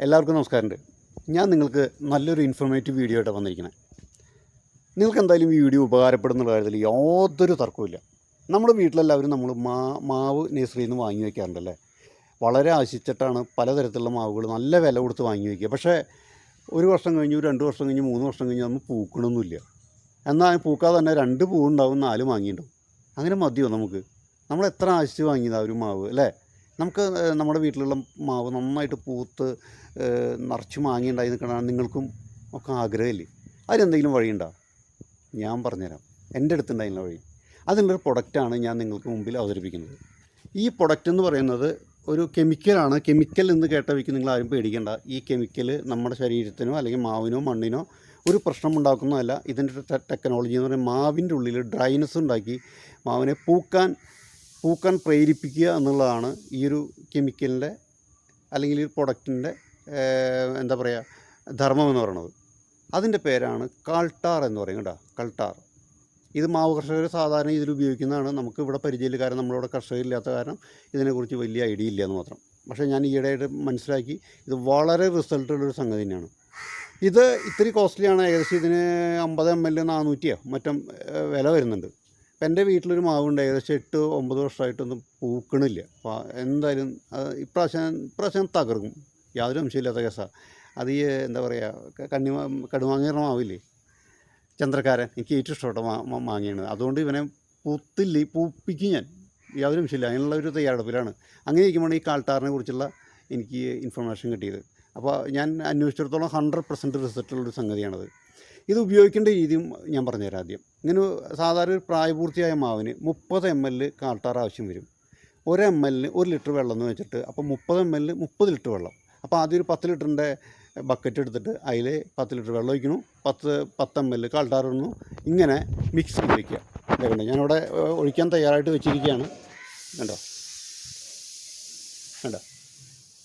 എല്ലാവർക്കും നമസ്കാരമുണ്ട്. ഞാൻ നിങ്ങൾക്ക് നല്ലൊരു ഇൻഫോർമേറ്റീവ് വീഡിയോ ആയിട്ട് വന്നിരിക്കുന്നത് നിങ്ങൾക്ക് എന്തായാലും ഈ വീഡിയോ ഉപകാരപ്പെടുന്ന കാര്യത്തിൽ യാതൊരു തർക്കവുമില്ല നമ്മുടെ വീട്ടിലെല്ലാവരും നമ്മൾ മാ മാവ് നേഴ്സറിയിൽ നിന്ന് വാങ്ങി വയ്ക്കാറുണ്ടല്ലേ വളരെ ആശിച്ചിട്ടാണ് പലതരത്തിലുള്ള മാവുകൾ നല്ല വില കൊടുത്ത് വാങ്ങി വയ്ക്കുക പക്ഷേ ഒരു വർഷം കഴിഞ്ഞു രണ്ട് വർഷം കഴിഞ്ഞ് മൂന്ന് വർഷം കഴിഞ്ഞ് നമ്മൾ പൂക്കണമൊന്നുമില്ല എന്നാൽ പൂക്കാതെ തന്നെ രണ്ട് പൂവുണ്ടാവും നാല് വാങ്ങിയിട്ടുണ്ടാവും അങ്ങനെ മതിയോ നമുക്ക്? നമ്മൾ എത്ര ആശിച്ച് വാങ്ങിയതാണ് ഒരു മാവ് അല്ലേ? നമുക്ക് നമ്മുടെ വീട്ടിലുള്ള മാവ് നന്നായിട്ട് പൂത്ത് നിറച്ച് മാങ്ങി ഉണ്ടായി നിങ്ങൾക്കും ഒക്കെ ആഗ്രഹമില്ലേ? അതിനെന്തെങ്കിലും വഴിയുണ്ടോ? ഞാൻ പറഞ്ഞുതരാം. എന്റെ അടുത്തുണ്ടായിരുന്ന വഴി. അതിനുള്ളൊരു പ്രൊഡക്റ്റാണ് ഞാൻ നിങ്ങൾക്ക് മുമ്പിൽ അവതരിപ്പിക്കുന്നത്. ഈ പ്രൊഡക്റ്റ് എന്ന് പറയുന്നത് ഒരു കെമിക്കലാണ് കെമിക്കൽ എന്ന് കേട്ട വയ്ക്ക് നിങ്ങൾ ആരും പേടിക്കേണ്ട. ഈ കെമിക്കൽ നമ്മുടെ ശരീരത്തിനോ അല്ലെങ്കിൽ മാവിനോ മണ്ണിനോ ഒരു പ്രശ്നം ഉണ്ടാക്കുന്നതല്ല. ഇതിന്റെ ടെക്നോളജി എന്ന് പറയുന്നത് മാവിന്റെ ഉള്ളിൽ ഡ്രൈനസ് ഉണ്ടാക്കി മാവിനെ പൂക്കാൻ പൂക്കാൻ പ്രേരിപ്പിക്കുക എന്നുള്ളതാണ് ഈ ഒരു കെമിക്കലിന്റെ അല്ലെങ്കിൽ ഈ പ്രൊഡക്റ്റിന്റെ എന്താ പറയുക ധർമ്മം എന്ന് പറയുന്നത്. അതിന്റെ പേരാണ് കാൾട്ടാർ എന്ന് പറയും കേട്ടോ കൾട്ടാർ. ഇത് മാവ് കർഷകർ സാധാരണ ഇതിൽ ഉപയോഗിക്കുന്നതാണ്. നമുക്ക് ഇവിടെ പരിചയമില്ല കാരണം നമ്മളിവിടെ കർഷകരില്ലാത്ത കാരണം ഇതിനെക്കുറിച്ച് വലിയ ഐഡിയ ഇല്ല എന്ന് മാത്രം. പക്ഷേ ഞാൻ ഈയിടെയായിട്ട് മനസ്സിലാക്കി ഇത് വളരെ റിസൾട്ടുള്ളൊരു സംഗതി തന്നെയാണ്. ഇത് ഇത്തിരി കോസ്റ്റ്ലിയാണ് ഏകദേശം ഇതിന് അമ്പത് എം എൽ നാനൂറ്റിയോ മറ്റും വില വരുന്നുണ്ട്. ഇപ്പം എന്റെ വീട്ടിലൊരു മാവുണ്ട് ഏകദേശം എട്ട് ഒമ്പത് വർഷമായിട്ടൊന്നും പൂക്കണില്ല. അപ്പോൾ എന്തായാലും ഇപ്രാവശ്യം ഇപ്രാവശ്യം തകർക്കും. യാതൊരു അംശമില്ലാത്ത കേസാണ് അത് ഈ എന്താ പറയുക കണ്ണി കടുമാങ്ങേറ മാവില്ലേ? ചന്ദ്രക്കാരൻ. എനിക്ക് ഏറ്റവും ഇഷ്ടപ്പെട്ട മാ മാങ്ങയാണ്. അതുകൊണ്ട് ഇവനെ പൂത്തില്ല പൂപ്പിക്കും ഞാൻ. യാതൊരു അംശമില്ല അതിനുള്ള ഒരു തയ്യാറെടുപ്പിലാണ്. അങ്ങനെ ഇരിക്കുമ്പോഴാണ് ഈ കാൾട്ടാറിനെ കുറിച്ചുള്ള എനിക്ക് ഇൻഫർമേഷൻ കിട്ടിയത്. അപ്പോൾ ഞാൻ അന്വേഷിച്ചിടത്തോളം ഹൺഡ്രഡ് പെർസെന്റ് റിസൾട്ടുള്ളൊരു സംഗതിയാണത്. ഇത് ഉപയോഗിക്കേണ്ട രീതിയും ഞാൻ പറഞ്ഞുതരാം ആദ്യം. ഇങ്ങനെ സാധാരണ ഒരു പ്രായപൂർത്തിയായ മാവിന് മുപ്പത് എം എൽ കാട്ടാർ ആവശ്യം വരും. ഒരു എം എല്ലിന് ഒരു ലിറ്റർ വെള്ളം എന്ന് വെച്ചിട്ട് അപ്പോൾ മുപ്പത് എം എല്ലിന് മുപ്പത് ലിറ്റർ വെള്ളം. അപ്പോൾ ആദ്യം ഒരു പത്ത് ലിറ്ററിന്റെ ബക്കറ്റ് എടുത്തിട്ട് അതിൽ പത്ത് ലിറ്റർ വെള്ളം ഒഴിക്കണു പത്ത് പത്ത് എം എൽ കാൾട്ടാർ ഇടുന്നു ഇങ്ങനെ മിക്സ് ചെയ്ത് വയ്ക്കുക ഇതേ കണ്ടോ? ഞാനിവിടെ ഒഴിക്കാൻ തയ്യാറായിട്ട് വെച്ചിരിക്കുകയാണ്. കണ്ടോ? കണ്ടോ?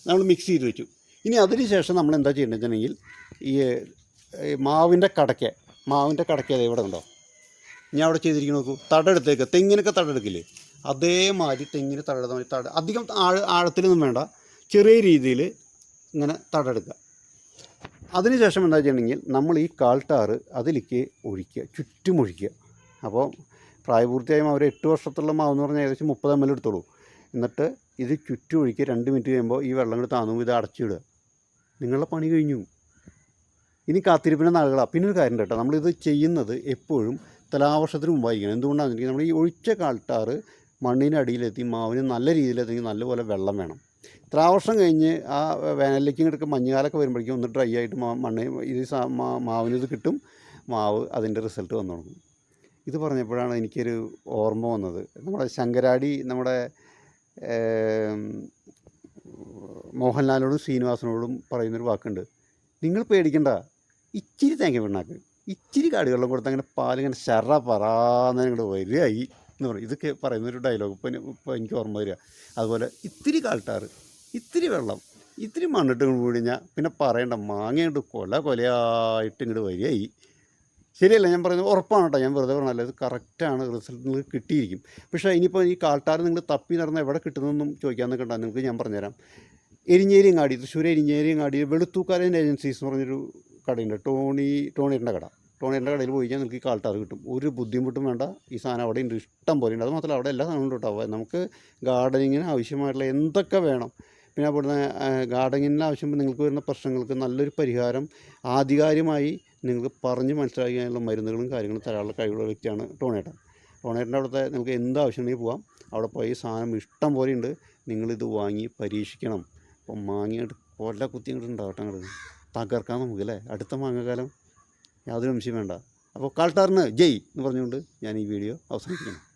നമ്മൾ മിക്സ് ചെയ്ത് വെച്ചു. ഇനി അതിന് ശേഷം നമ്മൾ എന്താ ചെയ്യേണ്ടതെന്നുണ്ടെങ്കിൽ ഈ ഈ മാവിന്റെ കടയ്ക്ക് മാവിന്റെ കടയ്ക്ക് ഇവിടെ ഉണ്ടോ? ഞാൻ അവിടെ ചെയ്തിരിക്കുന്ന നോക്കൂ. തടെടുത്തേക്ക് തെങ്ങിനൊക്കെ തടെടുക്കില്ലേ അതേമാതിരി തെങ്ങിന് തടെടുത്ത മാതിരി തട അധികം ആഴ ആഴത്തിലൊന്നും വേണ്ട. ചെറിയ രീതിയിൽ ഇങ്ങനെ തടെടുക്കുക അതിനുശേഷം എന്താ വെച്ചിട്ടുണ്ടെങ്കിൽ നമ്മൾ ഈ കാൽട്ടാറ് അതിലേക്ക് ഒഴിക്കുക. ചുറ്റും ഒഴിക്കുക. അപ്പോൾ പ്രായപൂർത്തിയായും അവർ എട്ട് വർഷത്തുള്ള മാവ് എന്ന് പറഞ്ഞാൽ ഏകദേശം മുപ്പത് എം എൽ എടുത്തോളൂ. എന്നിട്ട് ഇത് ചുറ്റും ഒഴിക്കുക. രണ്ട് മിനിറ്റ് കഴിയുമ്പോൾ ഈ വെള്ളം കൂടി താന്നും ഇത് അടച്ചിടുക. നിങ്ങളുടെ പണി കഴിഞ്ഞു. ഇനി കാത്തിരിപ്പിന്റെ നാളുകളാണ് പിന്നെ ഒരു കാര്യം കേട്ടോ. നമ്മളിത് ചെയ്യുന്നത് എപ്പോഴും തലാവർഷത്തിന് മുമ്പായിരിക്കണം എന്തുകൊണ്ടാണെന്ന് വെച്ചാൽ നമ്മൾ ഈ ഒഴിച്ച കാൾട്ടാർ മണ്ണിന്റെ അടിയിലെത്തി മാവിന് നല്ല രീതിയിലെത്തി നല്ലപോലെ വെള്ളം വേണം. ത്രാവർഷം കഴിഞ്ഞ് ആ വേനലിലേക്ക് ഇങ്ങോട്ട് മഞ്ഞുകാലൊക്കെ വരുമ്പോഴേക്കും ഒന്ന് ഡ്രൈ ആയിട്ട് മണ്ണ് ഇത് മാവിന് ഇത് കിട്ടും. മാവ് അതിന്റെ റിസൾട്ട് വന്നു തുടങ്ങും. ഇത് പറഞ്ഞപ്പോഴാണ് എനിക്കൊരു ഓർമ്മ വന്നത്. നമ്മുടെ ശങ്കരാടി നമ്മുടെ മോഹൻലാലിനോടും ശ്രീനിവാസനോടും പറയുന്നൊരു വാക്കുണ്ട്. നിങ്ങൾ പേടിക്കണ്ട. ഇച്ചിരി തേങ്ങ പിണ്ണാക്ക്. ഇച്ചിരി കാടുവെള്ളം കൊടുത്ത് അങ്ങനെ പാലിങ്ങനെ ശറ പറാന്ന് ഇങ്ങോട്ട് വരികയായി എന്ന് പറയും. ഇതൊക്കെ പറയുന്നൊരു ഡയലോഗ് ഇപ്പം ഇപ്പോൾ എനിക്ക് ഓർമ്മ വരിക. അതുപോലെ ഇത്തിരി കാൽട്ടാറ് ഇത്തിരി വെള്ളം ഇത്തിരി മണ്ണിട്ട് ഇങ്ങോട്ട് കഴിഞ്ഞാൽ പിന്നെ പറയണ്ട മാങ്ങയിട്ട് കൊല കൊലയായിട്ട് ഇങ്ങോട്ട് വരികയായി ശരിയല്ല ഞാൻ പറയുന്നത് ഉറപ്പാണ് കേട്ടോ. ഞാൻ വെറുതെ പറഞ്ഞല്ല ഇത് കറക്റ്റാണ് റിസൾട്ട് നിങ്ങൾക്ക് കിട്ടിയിരിക്കും. പക്ഷേ ഇനിയിപ്പോൾ ഈ കാൾട്ടാർ നിങ്ങൾ തപ്പി നടന്ന് എവിടെ കിട്ടുന്നതെന്നും ചോദിക്കാൻ നിൽക്കണ്ട നിങ്ങൾക്ക് ഞാൻ പറഞ്ഞുതരാം. എരിഞ്ഞേരിയങ്ങാടി തൃശ്ശൂർ എരിഞ്ഞേരിയങ്ങാടി വെളുത്തൂക്കാരൻ ഏജൻസീസ് എന്ന് പറഞ്ഞൊരു കടയുണ്ട്. ടോണി ടോണിയുടെ കട. ടോണിയുടെ കടയിൽ പോയി കഴിഞ്ഞാൽ നിങ്ങൾക്ക് ഈ കാൾട്ടാർ കിട്ടും. ഒരു ബുദ്ധിമുട്ടും വേണ്ട. ഈ സാധനം അവിടെ ഉണ്ട്. ഇഷ്ടം പോലെ ഉണ്ട്. അത് മാത്രമല്ല അവിടെ എല്ലാ സാധനവും ഉണ്ട് കേട്ടോ. നമുക്ക് ഗാർഡനിങ്ങിന് ആവശ്യമായിട്ടുള്ള എന്തൊക്കെ വേണം? പിന്നെ അവിടുന്ന് ഗാർഡനിങ്ങിന് ആവശ്യം നിങ്ങൾക്ക് വരുന്ന പ്രശ്നങ്ങൾക്ക് നല്ലൊരു പരിഹാരം ആധികാരികമായി നിങ്ങൾക്ക് പറഞ്ഞ് മനസ്സിലാക്കാനുള്ള മരുന്നുകളും കാര്യങ്ങളും തരാനുള്ള കഴിവുള്ള വ്യക്തിയാണ് ടോണേട്ടൻ ടോണേട്ടന്റെ അവിടുത്തെ നിങ്ങൾക്ക് എന്ത് ആവശ്യമുണ്ടെങ്കിൽ പോവാം. അവിടെ പോയി സാധനം ഇഷ്ടം പോലെ ഉണ്ട്. നിങ്ങളിത് വാങ്ങി പരീക്ഷിക്കണം. അപ്പം മാങ്ങിയിട്ട് കൊല്ല കുത്തി അങ്ങോട്ട് ഉണ്ടാവട്ടെ അങ്ങോട്ട്. തകർക്കാൻ നമുക്ക് അല്ലേ? അടുത്ത മാങ്ങക്കാലം യാതൊരു അംശം വേണ്ട. അപ്പോൾ കാൾട്ടാറിന് ജയ് എന്ന് പറഞ്ഞുകൊണ്ട് ഞാൻ ഈ വീഡിയോ അവസാനിപ്പിക്കണം